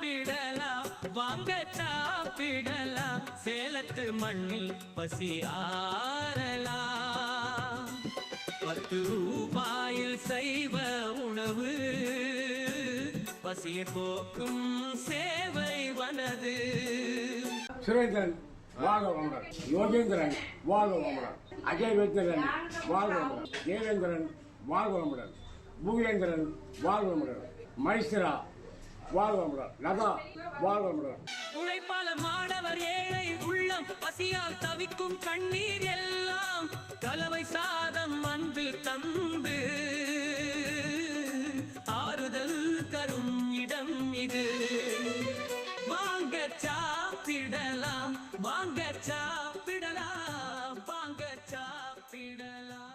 சாப்பிடலாம். வாங்க சாப்பிடலாம். சேலத்து மண்ணில் பசி ஆறலாம். பத்து ரூபாயில் சைவ உணவு. பசியை போக்கும் சேவை வனது. சுரேந்திரன் வாழ்க வளமுடன் யோகேந்திரன் வாழ்க வளமுடன் அஜய்வேந்திரன் வாழ்க வளமுடன் தேவேந்திரன் வாழ்க வளமுடன் பூகேந்திரன் வாழ்க வளமுடன் மைஸ்ரா வாழ்வமுடன் உழைப்பாள மாணவர் ஏழை உள்ளம் பசியால் தவிக்கும் கண்ணீர் எல்லாம் கலவை சாதம் வந்து தந்து. ஆறுதல் தரும் இடம் இது. வாங்க சாப்பிடலாம் வாங்க சாப்பிடலாம் வாங்க சாப்பிடலாம்.